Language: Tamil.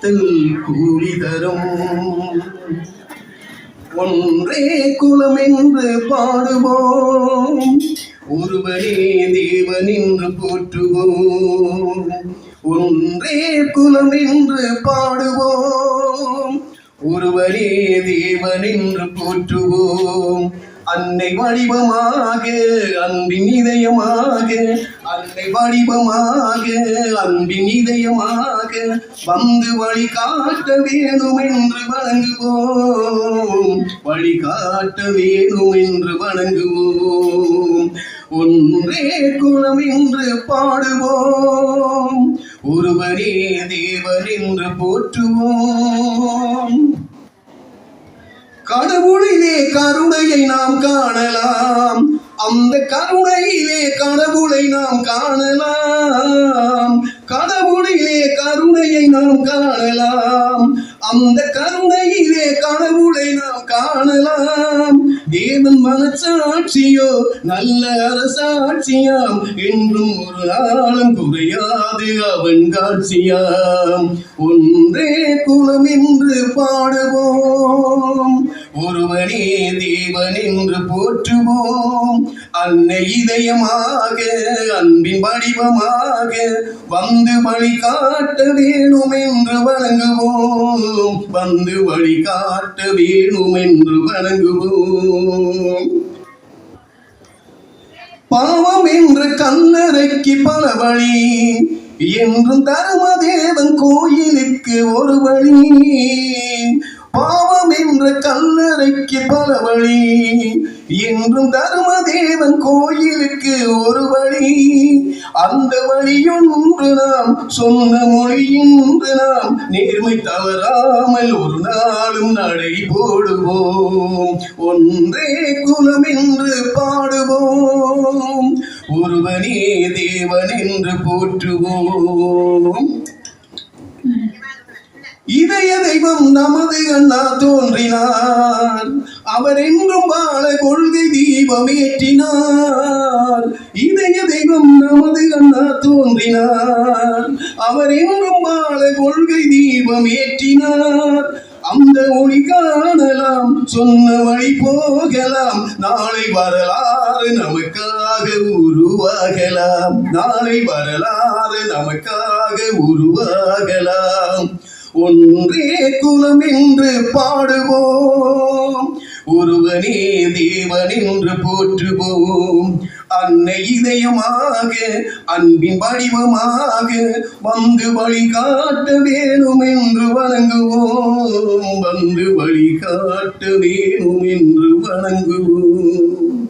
காத்தல் கூலி தரும். ஒன்றே குலம் என்று பாடுவோம். ஒருவனே தேவன் என்று போற்றுவோம். ஒன்றே குலம் என்று பாடுவோம். ஒருவரே தேவன் என்று போற்றுவோம். அன்னை வடிவமாக அன்பின் இதயமாக. அன்னை வடிவமாக அன்பின் இதயமாக. வந்து வழி காட்ட வேணும் என்று வணங்குவோம். வழி காட்ட வேணும் என்று வணங்குவோம். ஒன்றே குலம் என்று பாடுவோம். ஒருவரே தேவர் என்று போற்றுவோம். கடவுளிலே கருணையை நாம் காணலாம். அந்த கருணையிலே கடவுளை நாம் காணலாம். கடவுளிலே கருணையை நாம் காணலாம். அந்த கருணையிலே கடவுளை நாம் காணலாம். தேவன் மனசாட்சியோ நல்ல அரசாட்சியாம். என்றும் ஒரு நாளும் குறையாது அவன் காட்சியாம். ஒன்றே குலம் என்று பாடுவோம். ஒருவனே தேவன் என்று போற்றுவோம். அன்னை இதயமாக அன்பின் வடிவமாக வந்து வழி காட்ட வேணும் என்று வணங்குவோம். வந்து வழி காட்ட வேணும் என்று வணங்குவோம். பாவம் என்று கல்லறைக்கு பல வழி என்றும் தர்மதேவன் கோயிலுக்கு ஒரு வழி. பாவம் என்ற கல்லறைக்கு பல வழி. என்றும் தருமதேவன் கோயிலுக்கு ஒரு வழி. அந்த வழியொன்று நாம் சொன்ன மொழியின்று நாம் நேர்மை தவறாமல் ஒரு நாளும் நடை போடுவோம். ஒன்றே குலம் என்று பாடுவோம். ஒருவனே தேவன் என்று போற்றுவோம். இதய தெய்வம் நமது கண்ணா தோன்றினார். அவர் என்றும் வாழ கொள்கை தீபம் ஏற்றினார் இதய தெய்வம் நமது கண்ணா தோன்றினார். அவர் என்றும் வாழ கொள்கை தீபம் ஏற்றினார் அந்த ஒளி காணலாம் சொன்ன வழி போகலாம் நாளை வரலாறு நமக்காக உருவாகலாம். நாளை வரலாறு நமக்காக உருவாகலாம். ஒன்றே குலம் என்று பாடுவோம். ஒருவனே தேவன் என்று போற்றுவோம். அன்னை இதயமாக அன்பின் வடிவமாக வந்து வழி காட்ட வேணும் என்று வணங்குவோம். வந்து வழி காட்ட வேணும் என்று வணங்குவோம்.